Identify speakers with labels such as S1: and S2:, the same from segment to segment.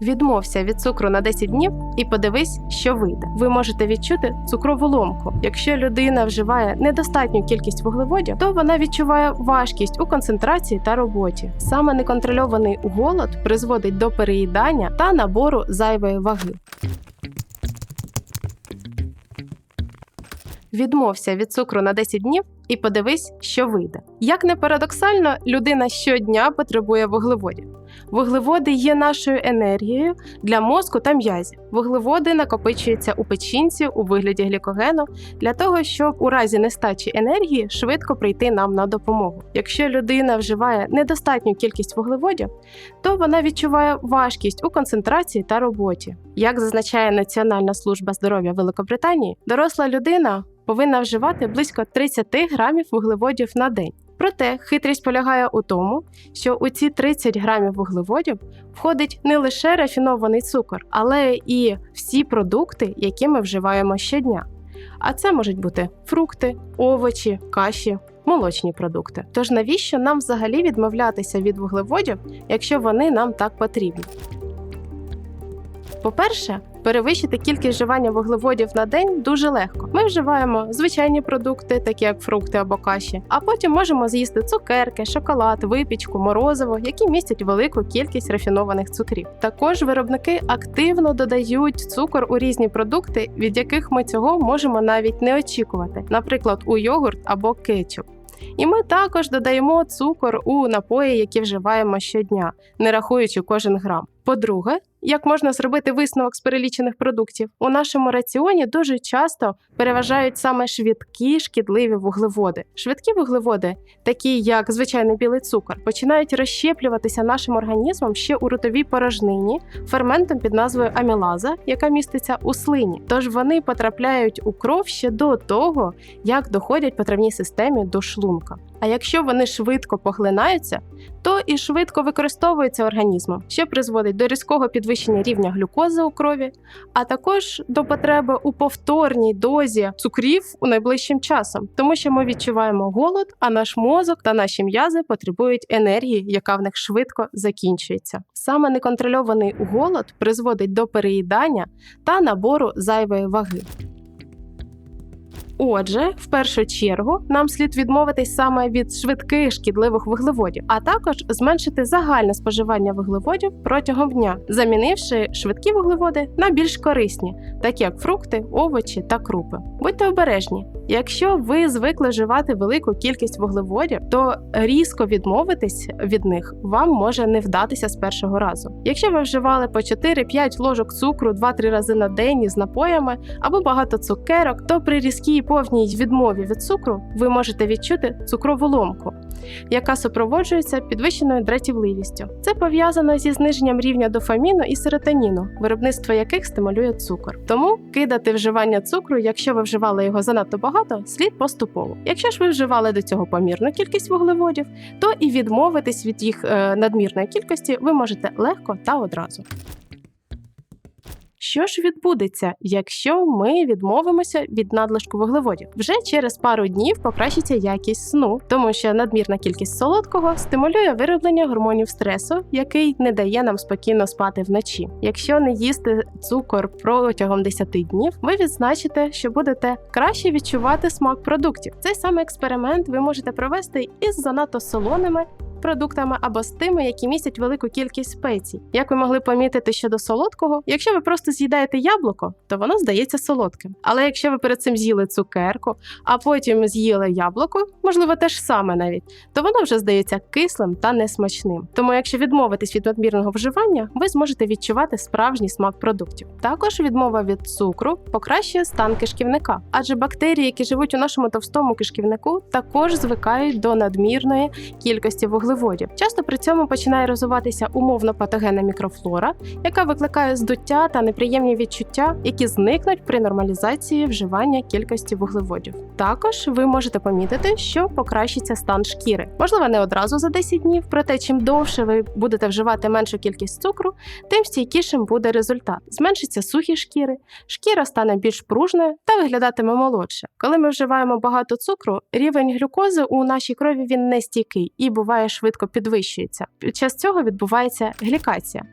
S1: Відмовся від цукру на 10 днів і подивись, що вийде. Ви можете відчути цукрову ломку. Якщо людина вживає недостатню кількість вуглеводів, то вона відчуває важкість у концентрації та роботі. Саме неконтрольований голод призводить до переїдання та набору зайвої ваги. Відмовся від цукру на 10 днів і подивись, що вийде. Як не парадоксально, людина щодня потребує вуглеводів. Вуглеводи є нашою енергією для мозку та м'язів. Вуглеводи накопичуються у печінці у вигляді глікогену для того, щоб у разі нестачі енергії швидко прийти нам на допомогу. Якщо людина вживає недостатню кількість вуглеводів, то вона відчуває важкість у концентрації та роботі. Як зазначає Національна служба здоров'я Великобританії, доросла людина повинна вживати близько 30 грамів вуглеводів на день. Проте хитрість полягає у тому, що у ці 30 грамів вуглеводів входить не лише рафінований цукор, але і всі продукти, які ми вживаємо щодня. А це можуть бути фрукти, овочі, каші, молочні продукти. Тож навіщо нам взагалі відмовлятися від вуглеводів, якщо вони нам так потрібні? По-перше, перевищити кількість вживання вуглеводів на день дуже легко. Ми вживаємо звичайні продукти, такі як фрукти або каші, а потім можемо з'їсти цукерки, шоколад, випічку, морозиво, які містять велику кількість рафінованих цукрів. Також виробники активно додають цукор у різні продукти, від яких ми цього можемо навіть не очікувати, наприклад, у йогурт або кетчуп. І ми також додаємо цукор у напої, які вживаємо щодня, не рахуючи кожен грам. По-друге, як можна зробити висновок з перелічених продуктів? У нашому раціоні дуже часто переважають саме швидкі шкідливі вуглеводи. Швидкі вуглеводи, такі як звичайний білий цукор, починають розщеплюватися нашим організмом ще у ротовій порожнині ферментом під назвою амілаза, яка міститься у слині. Тож вони потрапляють у кров ще до того, як доходять по травній системі до шлунка. А якщо вони швидко поглинаються, то і швидко використовуються організмом, що призводить до різкого підвищення рівня глюкози у крові, а також до потреби у повторній дозі цукрів у найближчим часом, тому що ми відчуваємо голод, а наш мозок та наші м'язи потребують енергії, яка в них швидко закінчується. Саме неконтрольований голод призводить до переїдання та набору зайвої ваги. Отже, в першу чергу нам слід відмовитись саме від швидких шкідливих вуглеводів, а також зменшити загальне споживання вуглеводів протягом дня, замінивши швидкі вуглеводи на більш корисні, такі як фрукти, овочі та крупи. Будьте обережні. Якщо ви звикли вживати велику кількість вуглеводів, то різко відмовитись від них вам може не вдатися з першого разу. Якщо ви вживали по 4-5 ложок цукру 2-3 рази на день із напоями або багато цукерок, то при різкій повній відмові від цукру ви можете відчути цукрову ломку, яка супроводжується підвищеною дратівливістю. Це пов'язано зі зниженням рівня дофаміну і серотоніну, виробництво яких стимулює цукор. Тому кидати вживання цукру, якщо ви вживали його занадто багато, слід поступово. Якщо ж ви вживали до цього помірну кількість вуглеводів, то і відмовитись від їх е, надмірної кількості ви можете легко та одразу. Що ж відбудеться, якщо ми відмовимося від надлишку вуглеводів? Вже через пару днів покращиться якість сну, тому що надмірна кількість солодкого стимулює вироблення гормонів стресу, який не дає нам спокійно спати вночі. Якщо не їсти цукор протягом 10 днів, ви відзначите, що будете краще відчувати смак продуктів. Цей самий експеримент ви можете провести із занадто солоними продуктами або з тими, які містять велику кількість спецій. Як ви могли помітити щодо солодкого, якщо ви просто з'їдаєте яблуко, то воно здається солодким. Але якщо ви перед цим з'їли цукерку, а потім з'їли яблуко, можливо, те ж саме навіть, то воно вже здається кислим та несмачним. Тому, якщо відмовитись від надмірного вживання, ви зможете відчувати справжній смак продуктів. Також відмова від цукру покращує стан кишківника, адже бактерії, які живуть у нашому товстому кишківнику, також звикають до надмірної кількості вуглеводів. Часто при цьому починає розвиватися умовно патогенна мікрофлора, яка викликає здуття та неприємні відчуття, які зникнуть при нормалізації вживання кількості вуглеводів. Також ви можете помітити, що покращиться стан шкіри. Можливо, не одразу за 10 днів, проте чим довше ви будете вживати меншу кількість цукру, тим стійкішим буде результат. Зменшиться сухі шкіри, шкіра стане більш пружною та виглядатиме молодше. Коли ми вживаємо багато цукру, рівень глюкози у нашій крові він не стійкий і буває швидко підвищується. Під час цього відбувається глікація.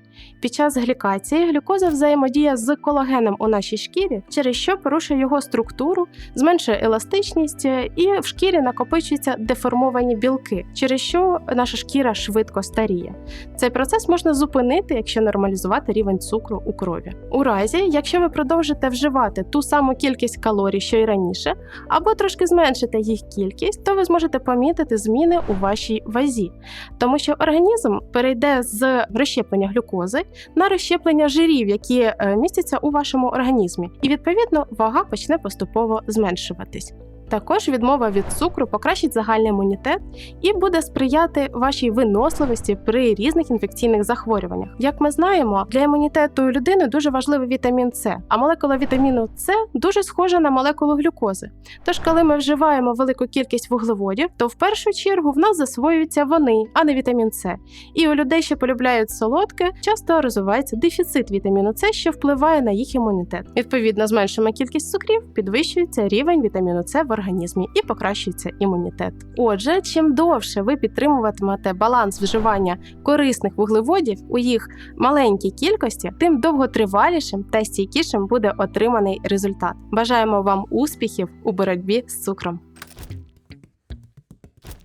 S1: Під час глікації глюкоза взаємодіє з колагеном у нашій шкірі, через що порушує його структуру, зменшує еластичність е, і в шкірі накопичуються деформовані білки, через що наша шкіра швидко старіє. Цей процес можна зупинити, якщо нормалізувати рівень цукру у крові. У разі, якщо ви продовжите вживати ту саму кількість калорій, що й раніше, або трошки зменшите їх кількість, то ви зможете помітити зміни у вашій вазі, тому що організм перейде з розщеплення глюкози на розщеплення жирів, які е, містяться у вашому організмі, і відповідно вага почне поступово зменшуватись. Також відмова від цукру покращить загальний імунітет і буде сприяти вашій виносливості при різних інфекційних захворюваннях. Як ми знаємо, для імунітету людини дуже важливий вітамін С, а молекула вітаміну С дуже схожа на молекулу глюкози. Тож, коли ми вживаємо велику кількість вуглеводів, то в першу чергу в нас засвоюються вони, а не вітамін С. І у людей, що полюбляють солодке, часто розвивається дефіцит вітаміну С, що впливає на їх імунітет. Відповідно, зменшуємо кількість цукрів, підвищується рівень вітаміну С в організмі і покращується імунітет. Отже, чим довше ви підтримуватимете баланс вживання корисних вуглеводів у їх маленькій кількості, тим довготривалішим та стійкішим буде отриманий результат. Бажаємо вам успіхів у боротьбі з цукром.